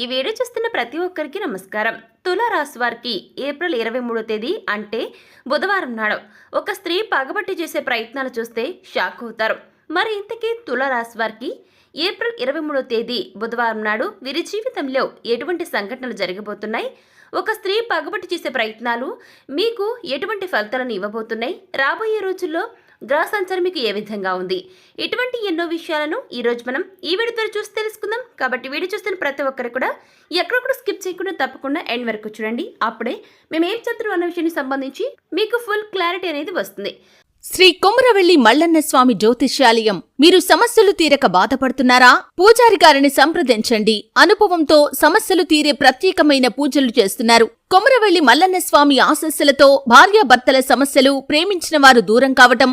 ఈ వీడియో చూస్తున్న ప్రతి ఒక్కరికి నమస్కారం. తులారాశి వారికి ఏప్రిల్ ఇరవై మూడో తేదీ అంటే బుధవారం నాడు ఒక స్త్రీ పగబట్టి చేసే ప్రయత్నాలు చూస్తే షాక్ అవుతారు. మరి ఇంతకీ తులారాశి వారికి ఏప్రిల్ ఇరవై మూడో తేదీ బుధవారం నాడు వీరి జీవితంలో ఎటువంటి సంఘటనలు జరగబోతున్నాయి? ఒక స్త్రీ పగబట్టి చేసే ప్రయత్నాలు మీకు ఎటువంటి ఫలితాలను ఇవ్వబోతున్నాయి? రాబోయే రోజుల్లో గ్రహ సంచారం మీకు ఏ విధంగా ఉంది? ఇటువంటి ఎన్నో విషయాలను ఈరోజు మనం ఈ వీడియో ద్వారా చూసి తెలుసుకుందాం. కాబట్టి వీడియో చూస్తున్న ప్రతి ఒక్కరు కూడా ఎక్కడొక్కడ స్కిప్ చేయకుండా తప్పకుండా ఎండ్ వరకు చూడండి. అప్పుడే మేము ఏం చెప్తున్నాం అన్న విషయానికి సంబంధించి మీకు ఫుల్ క్లారిటీ అనేది వస్తుంది. శ్రీ కొమరవెల్లి మల్లన్న స్వామి జ్యోతిష్యాలయం మీరు సమస్యలు తీరక బాధపడుతున్నారా? పూజారి గారిని సంప్రదించండి. అనుభవంతో సమస్యలు తీరే ప్రత్యేకమైన పూజలు చేస్తున్నారు. కొమరవెల్లి మల్లన్న స్వామి ఆశస్సులతో భార్యాభర్తల సమస్యలు ప్రేమించిన వారు దూరం కావటం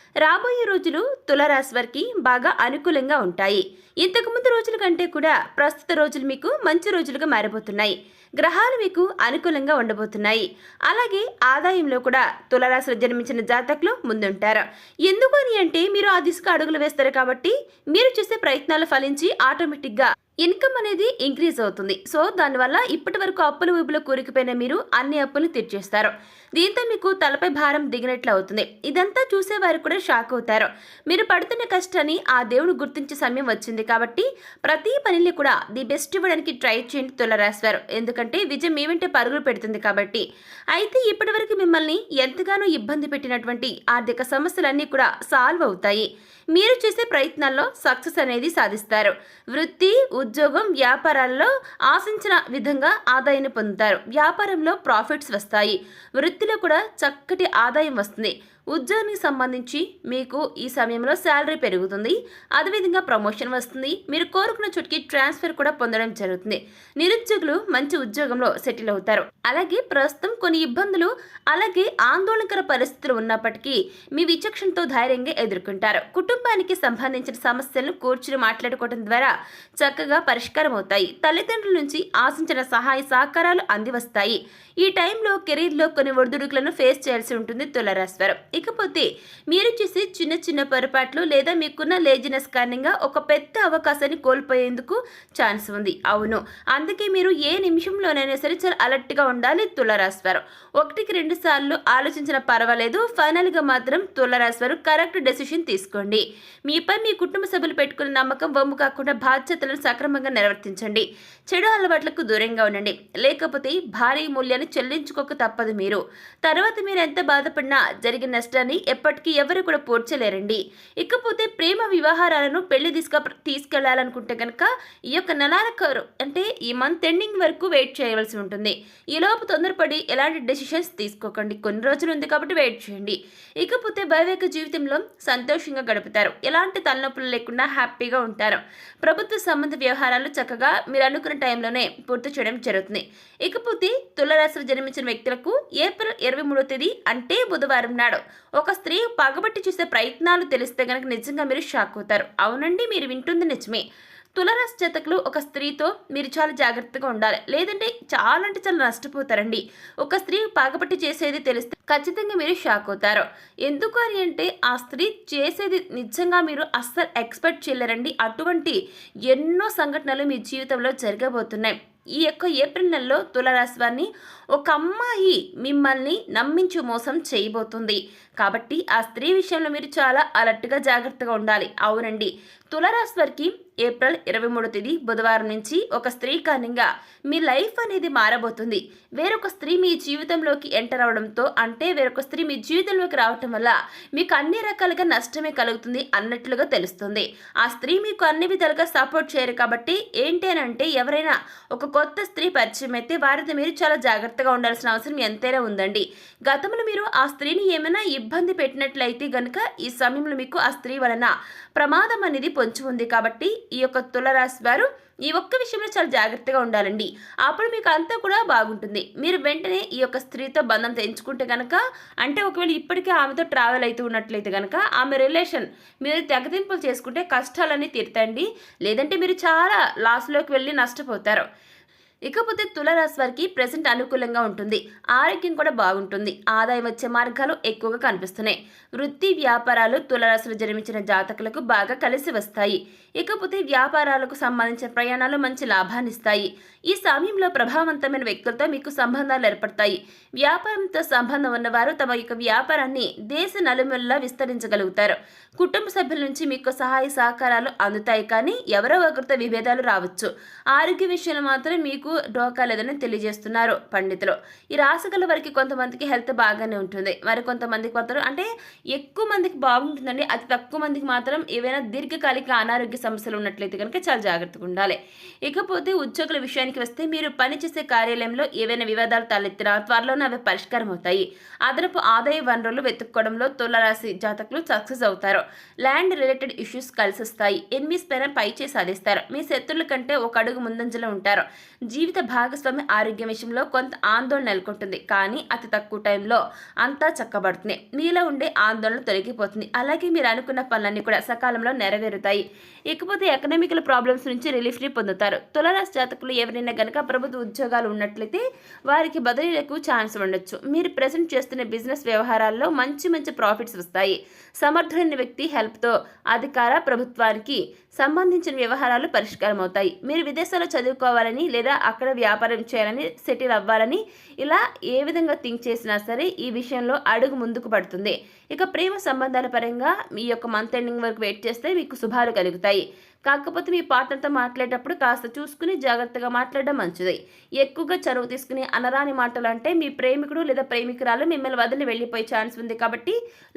రాబోయే రోజులు తులరాశి వారికి బాగా అనుకూలంగా ఉంటాయి. ఇంతకుముందు రోజుల కంటే కూడా ప్రస్తుత రోజులు మీకు మంచి రోజులుగా మారబోతున్నాయి. గ్రహాలు మీకు అనుకూలంగా ఉండబోతున్నాయి. అలాగే ఆదాయంలో కూడా తులరాశిలో జన్మించిన జాతకులు ముందుంటారు. ఎందుకు అని అంటే మీరు ఆ దిశగా అడుగులు వేస్తారు కాబట్టి మీరు చేసే ప్రయత్నాలు ఫలించి ఆటోమేటిక్గా ఇన్కమ్ అనేది ఇంక్రీజ్ అవుతుంది. సో దానివల్ల ఇప్పటి వరకు అప్పులు ఊబులు కూరికిపోయిన మీరు అన్ని అప్పులు తీర్చేస్తారు. దీంతో మీకు తలపై భారం దిగినట్లు అవుతుంది. ఇదంతా చూసేవారు కూడా షాక్ అవుతారు. మీరు పడుతున్న కష్టాన్ని ఆ దేవుడు గుర్తించే సమయం వచ్చింది కాబట్టి ప్రతి పనిని కూడా ది బెస్ట్ ఇవ్వడానికి ట్రై చేయండి తులరాశారు ఎందుకంటే విజయం మీ వెంటే పరుగులు పెడుతుంది కాబట్టి. అయితే ఇప్పటివరకు మిమ్మల్ని ఎంతగానో ఇబ్బంది పెట్టినటువంటి ఆర్థిక సమస్యలన్నీ కూడా సాల్వ్ అవుతాయి. మీరు చేసే ప్రయత్నాల్లో సక్సెస్ అనేది సాధిస్తారు. వృత్తి ఉద్యోగం వ్యాపారాల్లో ఆశించిన విధంగా ఆదాయాన్ని పొందుతారు. వ్యాపారంలో ప్రాఫిట్స్ వస్తాయి. వృత్తిలో కూడా చక్కటి ఆదాయం వస్తుంది. ఉద్యోగానికి సంబంధించి మీకు ఈ సమయంలో శాలరీ పెరుగుతుంది. అదేవిధంగా ప్రమోషన్ వస్తుంది. మీరు కోరుకున్న చోటుకి ట్రాన్స్ఫర్ కూడా పొందడం జరుగుతుంది. నిరుద్యోగులు మంచి ఉద్యోగంలో సెటిల్ అవుతారు. అలాగే ప్రస్తుతం కొన్ని ఇబ్బందులు అలాగే ఆందోళనకర పరిస్థితులు ఉన్నప్పటికీ మీ విచక్షణతో ధైర్యంగా ఎదుర్కొంటారు. కుటుంబానికి సంబంధించిన సమస్యలను కూర్చుని మాట్లాడుకోవడం ద్వారా చక్కగా పరిష్కారం అవుతాయి. తల్లిదండ్రుల నుంచి ఆశించిన సహాయ సహకారాలు అంది వస్తాయి ఈ టైంలో కెరీర్లో కొన్ని ఒడిదుడుకులను ఫేస్ చేయాల్సి ఉంటుంది తులరాశ్వరం లేకపోతే మీరు చేసే చిన్న చిన్న పొరపాట్లు లేదా మీకున్న లేజినెస్ కారణంగా ఒక పెద్ద అవకాశాన్ని కోల్పోయేందుకు ఛాన్స్ ఉంది. అవును. అందుకే మీరు ఏ నిమిషంలోనైనా సరే చాలా అలర్ట్గా ఉండాలి తులరాశివారు. ఒకటికి రెండు సార్లు ఆలోచించిన పర్వాలేదు. ఫైనల్గా మాత్రం తులరాశివారు కరెక్ట్ డెసిషన్ తీసుకోండి. మీపై మీ కుటుంబ సభ్యులు పెట్టుకున్న నమ్మకం వమ్ము కాకుండా బాధ్యతలను సక్రమంగా నిర్వర్తించండి. చెడు అలవాట్లకు దూరంగా ఉండండి. లేకపోతే భారీ మూల్యాన్ని చెల్లించుకోక తప్పదు మీరు. తర్వాత మీరు ఎంత బాధపడినా జరిగిన నష్టాన్ని ఎప్పటికీ ఎవరు కూడా పోడ్చలేరండి. ఇకపోతే ప్రేమ వ్యవహారాలను పెళ్ళి తీసుక తీసుకెళ్ళాలనుకుంటే కనుక ఈ యొక్క నెలాఖరు అంటే ఈ మంత్ ఎండింగ్ వరకు వెయిట్ చేయవలసి ఉంటుంది. ఈలోపు తొందరపడి ఎలాంటి డెసిషన్స్ తీసుకోకండి. కొన్ని రోజులు ఉంది కాబట్టి వెయిట్ చేయండి. ఇకపోతే వైవేక జీవితంలో సంతోషంగా గడుపుతారు. ఎలాంటి తలనొప్పులు లేకుండా హ్యాపీగా ఉంటారు. ప్రభుత్వ సంబంధ వ్యవహారాలు చక్కగా మీరు అనుకున్న టైంలోనే పూర్తి చేయడం జరుగుతుంది. ఇకపోతే తులరాశిలో జన్మించిన వ్యక్తులకు ఏప్రిల్ ఇరవై మూడో తేదీ అంటే బుధవారం నాడు ఒక స్త్రీ పగబట్టి చూసే ప్రయత్నాలు తెలిస్తే గనక నిజంగా మీరు షాక్ అవుతారు. అవునండి మీరు వింటుంది నిజమే. తులరాశి జాతకులు ఒక స్త్రీతో మీరు చాలా జాగ్రత్తగా ఉండాలి. లేదంటే చాలా అంటే చాలా నష్టపోతారండి. ఒక స్త్రీ పాగపట్టి చేసేది తెలిస్తే ఖచ్చితంగా మీరు షాక్ అవుతారు. ఎందుకు అని అంటే ఆ స్త్రీ చేసేది నిజంగా మీరు అస్సలు ఎక్స్పెక్ట్ చేయలేరండి. అటువంటి ఎన్నో సంఘటనలు మీ జీవితంలో జరగబోతున్నాయి. ఈ యొక్క ఏప్రిల్ నెలలో తులరాశి వారిని ఒక అమ్మాయి మిమ్మల్ని నమ్మించి మోసం చేయబోతుంది. కాబట్టి ఆ స్త్రీ విషయంలో మీరు చాలా అలర్ట్గా జాగ్రత్తగా ఉండాలి. అవునండి. తులరాశి వారికి ఏప్రిల్ ఇరవై మూడో తేదీ బుధవారం నుంచి ఒక స్త్రీ కారణంగా మీ లైఫ్ అనేది మారబోతుంది. వేరొక స్త్రీ మీ జీవితంలోకి ఎంటర్ అవడంతో అంటే వేరొక స్త్రీ మీ జీవితంలోకి రావటం వల్ల మీకు అన్ని రకాలుగా నష్టమే కలుగుతుంది అన్నట్లుగా తెలుస్తుంది. ఆ స్త్రీ మీకు అన్ని విధాలుగా సపోర్ట్ చేయరు కాబట్టి ఏంటి అని అంటే ఎవరైనా ఒక కొత్త స్త్రీ పరిచయం అయితే వారితో మీరు చాలా జాగ్రత్తగా ఉండాల్సిన అవసరం ఎంతైనా ఉందండి. గతంలో మీరు ఆ స్త్రీని ఏమైనా ఇబ్బంది పెట్టినట్లయితే గనుక ఈ సమయంలో మీకు ఆ స్త్రీ వలన ప్రమాదం అనేది పొంచి ఉంది కాబట్టి ఈ యొక్క తులరాశి వారు ఈ ఒక్క విషయంలో చాలా జాగ్రత్తగా ఉండాలండి. అప్పుడు మీకు అంతా కూడా బాగుంటుంది. మీరు వెంటనే ఈ యొక్క స్త్రీతో బంధం తెంచుకుంటే కనుక అంటే ఒకవేళ ఇప్పటికే ఆమెతో ట్రావెల్ అవుతూ ఉన్నట్లయితే కనుక ఆమె రిలేషన్ మీరు తెగతింపులు చేసుకుంటే కష్టాలన్నీ తీరుతండి లేదంటే మీరు చాలా లాస్లోకి వెళ్ళి నష్టపోతారు. ఇకపోతే తులరాశి వారికి ప్రెసెంట్ అనుకూలంగా ఉంటుంది. ఆరోగ్యం కూడా బాగుంటుంది. ఆదాయం వచ్చే మార్గాలు ఎక్కువగా కనిపిస్తున్నాయి. వృత్తి వ్యాపారాలు తులరాశిలో జన్మించిన జాతకులకు బాగా కలిసి వస్తాయి. ఇకపోతే వ్యాపారాలకు సంబంధించిన ప్రయాణాలు మంచి లాభాన్ని ఇస్తాయి. ఈ సమయంలో ప్రభావవంతమైన వ్యక్తులతో మీకు సంబంధాలు ఏర్పడతాయి. వ్యాపారంతో సంబంధం ఉన్నవారు తమ యొక్క వ్యాపారాన్ని దేశ నలుమూలలా విస్తరించగలుగుతారు. కుటుంబ సభ్యుల నుంచి మీకు సహాయ సహకారాలు అందుతాయి కానీ ఎవరో ఒకరితో విభేదాలు రావచ్చు. ఆరోగ్య విషయంలో మాత్రం మీకు డోకా లేదని తెలియజేస్తున్నారు పండితులు. ఈ రాశిగల వారికి కొంతమందికి హెల్త్ బాగానే ఉంటుంది. మరి కొంతమందికి మాత్రం అంటే ఎక్కువ మందికి బాగుంటుందండి. అతి తక్కువ మందికి మాత్రం ఏవైనా దీర్ఘకాలిక అనారోగ్య సమస్యలు ఉన్నట్లయితే కనుక చాలా జాగ్రత్తగా ఉండాలి. ఇకపోతే ఉద్యోగుల విషయానికి వస్తే మీరు పనిచేసే కార్యాలయంలో ఏవైనా వివాదాలు తలెత్తినా త్వరలోనే అవి పరిష్కారం అవుతాయి. అదనపు ఆదాయ వనరులు వెతుక్కోవడంలో తులరాశి జాతకులు సక్సెస్ అవుతారు. ల్యాండ్ రిలేటెడ్ ఇష్యూస్ కలిసి వస్తాయి ఎనిమిస్ పైన పైచే సాధిస్తారు. మీ శత్రువుల కంటే ఒక అడుగు ముందంజలో ఉంటారు. జీవిత భాగస్వామి ఆరోగ్యం విషయంలో కొంత ఆందోళన నెలకొంటుంది. కానీ అతి తక్కువ టైంలో అంతా చక్కబడుతుంది. మీలో ఉండే ఆందోళన తొలగిపోతుంది. అలాగే మీరు అనుకున్న పనులన్నీ కూడా సకాలంలో నెరవేరుతాయి. ఇకపోతే ఎకనామికల్ ప్రాబ్లమ్స్ నుంచి రిలీఫ్ని పొందుతారు. తులరాశి జాతకులు ఎవరైనా గనక ప్రభుత్వ ఉద్యోగాలు ఉన్నట్లయితే వారికి బదిలీలకు ఛాన్స్ ఉండొచ్చు. మీరు ప్రెజెంట్ చేస్తున్న బిజినెస్ వ్యవహారాల్లో మంచి మంచి ప్రాఫిట్స్ వస్తాయి. సమర్థులైన వ్యక్తి హెల్ప్తో అధికార ప్రభుత్వానికి సంబంధించిన వ్యవహారాలు పరిష్కారం అవుతాయి మీరు విదేశాల్లో చదువుకోవాలని లేదా అక్కడ వ్యాపారం చేయాలని సెటిల్ అవ్వాలని ఇలా ఏ విధంగా థింక్ చేసినా సరే ఈ విషయంలో అడుగు ముందుకు పడుతుంది. ఇక ప్రేమ సంబంధాల పరంగా మీ యొక్క మంత్ ఎండింగ్ వరకు వెయిట్ చేస్తే మీకు శుభాలు కలుగుతాయి. కాకపోతే మీ పార్ట్నర్తో మాట్లాడేటప్పుడు కాస్త చూసుకుని జాగ్రత్తగా మాట్లాడడం మంచిది. ఎక్కువగా చనువు తీసుకుని అనరాని మాటలు అంటే మీ ప్రేమికుడు లేదా ప్రేమికురాలు మిమ్మల్ని వదిలి వెళ్ళిపోయే ఛాన్స్ ఉంది కాబట్టి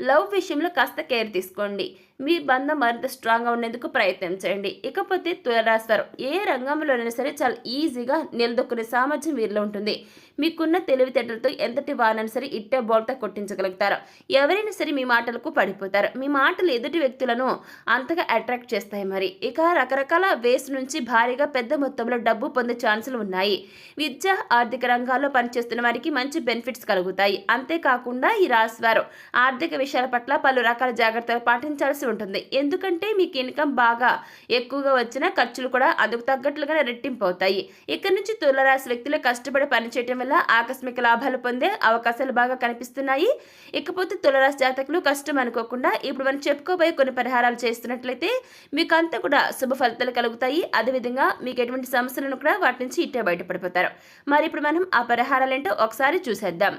లవ్ విషయంలో కాస్త కేర్ తీసుకోండి. మీ బంధం మరింత స్ట్రాంగ్గా ఉండేందుకు ప్రయత్నం చేయండి. ఇకపోతే తులరాస్తారు ఏ రంగంలోనైనా సరే చాలా ఈజీగా నిలదొక్కునే సామర్థ్యం వీరిలో ఉంటుంది. మీకున్న తెలివితేటలతో ఎంతటి వానైనా సరే ఇట్టే బోల్తా కొట్టించగలుగుతారు. ఎవరైనా సరే మీ మాటలకు పడిపోతారు. మీ మాటలు ఎదుటి వ్యక్తులను అంతగా అట్రాక్ట్ చేస్తాయి మరి. ఇక రకరకాల వేస్ నుంచి భారీగా పెద్ద మొత్తంలో డబ్బు పొందే ఛాన్సులు ఉన్నాయి. విద్య ఆర్థిక రంగాల్లో పనిచేస్తున్న వారికి మంచి బెనిఫిట్స్ కలుగుతాయి. అంతేకాకుండా ఈ రాశివారు ఆర్థిక విషయాల పట్ల పలు రకాల జాగ్రత్తలు పాటించాల్సి ఉంటుంది. ఎందుకంటే మీకు ఇన్కమ్ బాగా ఎక్కువగా వచ్చిన ఖర్చులు కూడా అందుకు తగ్గట్లుగానే రెట్టింపు అవుతాయి. ఇక్కడి నుంచి తులరాశి వ్యక్తులు కష్టపడి పనిచేయటం వల్ల ఆకస్మిక లాభాలు పొందే అవకాశాలు బాగా కనిపిస్తున్నాయి. ఇకపోతే తులరాశి జాతకులు కష్టం అనుకోకుండా ఇప్పుడు మనం చెప్పుకోబోయే కొన్ని పరిహారాలు చేస్తున్నట్లయితే మీకు అంతా కూడా శుభ ఫలితాలు కలుగుతాయి. అదేవిధంగా మీకు ఎటువంటి సమస్యలను కూడా వాటి నుంచి ఇట్టే బయటపడిపోతారు. మరి ఇప్పుడు మనం ఆ పరిహారాలు ఏంటో ఒకసారి చూసేద్దాం.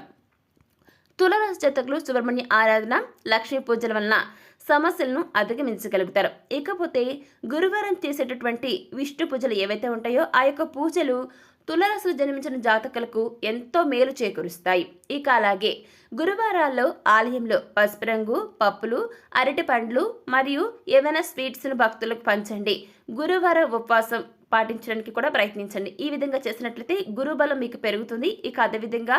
తులరాశి జాతకులు సుబ్రహ్మణ్య ఆరాధన లక్ష్మీ పూజల వలన సమస్యలను అధిగమించగలుగుతారు. ఇకపోతే గురువారం చేసేటటువంటి విష్ణు పూజలు ఏవైతే ఉంటాయో ఆ యొక్క పూజలు తులరాశులు జన్మించిన జాతకులకు ఎంతో మేలు చేకూరుస్తాయి. ఇక అలాగే గురువారాల్లో ఆలయంలో పసుపు రంగు పప్పులు అరటి పండ్లు మరియు ఏవైనా స్వీట్స్ను భక్తులకు పంచండి. గురువార ఉపవాసం పాటించడానికి కూడా ప్రయత్నించండి. ఈ విధంగా చేసినట్లయితే గురుబలం మీకు పెరుగుతుంది. ఇక అదేవిధంగా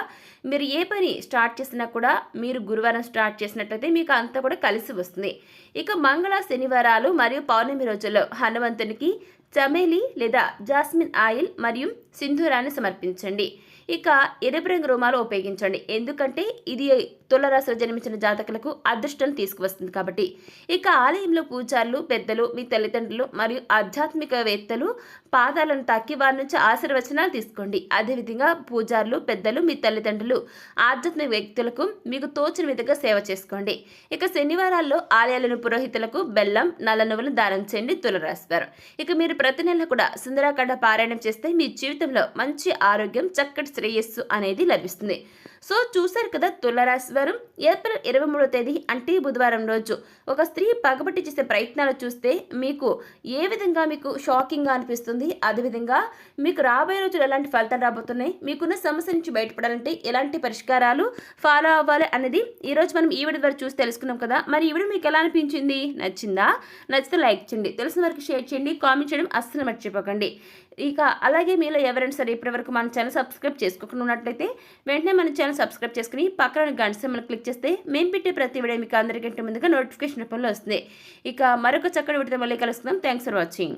మీరు ఏ పని స్టార్ట్ చేసినా కూడా మీరు గురువారం స్టార్ట్ చేసినట్లయితే మీకు అంతా కూడా కలిసి వస్తుంది. ఇక మంగళ శనివారాలు మరియు పౌర్ణమి రోజుల్లో హనుమంతునికి చమేలి లేదా జాస్మిన్ ఆయిల్ మరియు సింధూరాన్ని సమర్పించండి. ఇక ఎరుపు రంగు రుమాలు ఉపయోగించండి. ఎందుకంటే ఇది తులరాశిలో జన్మించిన జాతకులకు అదృష్టం తీసుకువస్తుంది కాబట్టి ఇక ఆలయంలో పూజారులు పెద్దలు మీ తల్లిదండ్రులు మరియు ఆధ్యాత్మికవేత్తలు పాదాలను తాకి వారి నుంచి ఆశీర్వచనాలు తీసుకోండి. అదేవిధంగా పూజారులు పెద్దలు మీ తల్లిదండ్రులు ఆధ్యాత్మిక వ్యక్తులకు మీకు తోచిన విధంగా సేవ చేసుకోండి. ఇక శనివారాల్లో ఆలయాలను పురోహితులకు బెల్లం నల్ల నువ్వులు దానం చేయండి తులరాశివారు ఇక మీరు ప్రతి నెల కూడా సుందరాకాండ పారాయణం చేస్తే మీ జీవితంలో మంచి ఆరోగ్యం చక్కటి శ్రేయస్సు అనేది లభిస్తుంది. సో చూశారు కదా తులరాశి వారు ఏప్రిల్ ఇరవై మూడో తేదీ అంటే బుధవారం రోజు. ఒక స్త్రీ పగబట్టి చేసే ప్రయత్నాలు చూస్తే మీకు ఏ విధంగా మీకు షాకింగ్గా అనిపిస్తుంది? అదేవిధంగా మీకు రాబోయే రోజులు ఎలాంటి ఫలితాలు రాబోతున్నాయి? మీకున్న సమస్య నుంచి బయటపడాలంటే ఎలాంటి పరిష్కారాలు ఫాలో అవ్వాలి అనేది ఈరోజు మనం ఈ వీడియో ద్వారా చూసి తెలుసుకున్నాం కదా. మరి ఈ వీడియో మీకు ఎలా అనిపించింది? నచ్చిందా? నచ్చితే లైక్ చేయండి. తెలిసిన వరకు షేర్ చేయండి. కామెంట్ చేయడం అస్సలు మర్చిపోకండి. ఇక అలాగే మీలో ఎవరైనా సరే ఇప్పటివరకు మన ఛానల్ సబ్స్క్రైబ్ చేసుకోకుండా ఉన్నట్లయితే వెంటనే మన ఛానల్ సబ్స్క్రైబ్ చేసుకుని పక్కన గంట సింబల్ క్లిక్ చేస్తే మేము పెట్టే ప్రతి వీడియో మీకు అందరికంటే ముందుగా నోటిఫికేషన్ రూపంలో వస్తుంది. ఇక మరొక చక్కటి వీడితో మళ్ళీ కలుస్తున్నాం థ్యాంక్స్ ఫర్ వాచింగ్